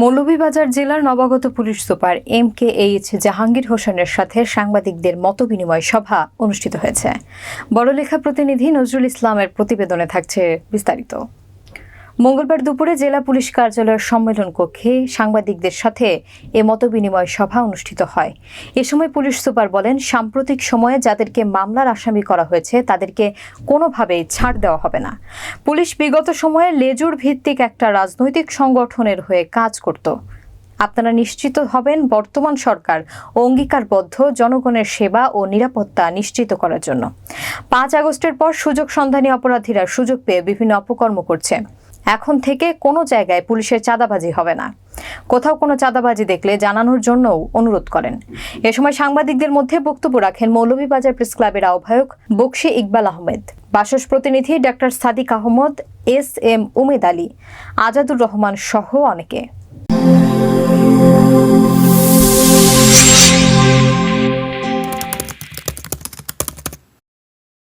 মৌলভীবাজার জেলার নবাগত police super M K H Jahangir হোসেনের সাথে সাংবাদিকদের মতবিনিময় সভা অনুষ্ঠিত হয়েছে। বড়লেখা প্রতিনিধি নজরুল ইসলামের প্রতিবেদনে থাকছে বিস্তারিত। মঙ্গলবার দুপুরে জেলা পুলিশ কার্যালয়ের সম্মেলন কক্ষে সাংবাদিকদের সাথে এ মতবিনিময় সভা অনুষ্ঠিত হয়। এ সময় পুলিশ সুপার বলেন, সাম্প্রতিক সময়ে যাদেরকে মামলার আসামি করা হয়েছে, তাদেরকে কোনোভাবেই ছাড় দেওয়া হবে না। পুলিশ বিগত সময়ে লেজুর ভিত্তিক একটা রাজনৈতিক সংগঠনের হয়ে কাজ করত। আপনারা নিশ্চিত হবেন, বর্তমান সরকার অঙ্গীকারবদ্ধ জনগণের সেবা ও নিরাপত্তা নিশ্চিত করার জন্য। পাঁচ আগস্টের পর সুযোগ সন্ধানী অপরাধীরা সুযোগ পেয়ে বিভিন্ন অপকর্ম করছে। এখন থেকে কোনো জায়গায় পুলিশের চাঁদাবাজি হবে না। কোথাও কোনো চাঁদাবাজি দেখলে জানানোর জন্যও অনুরোধ করেন। এ সময় সাংবাদিকদের মধ্যে বক্তব্য রাখেন মৌলভীবাজার প্রেস ক্লাবের আহ্বায়ক বক্সি ইকবাল আহমেদ। বাসস প্রতিনিধি doctor Sadiq Ahmad, S M Umed Ali, Azadur Rahman সহ অনেকে।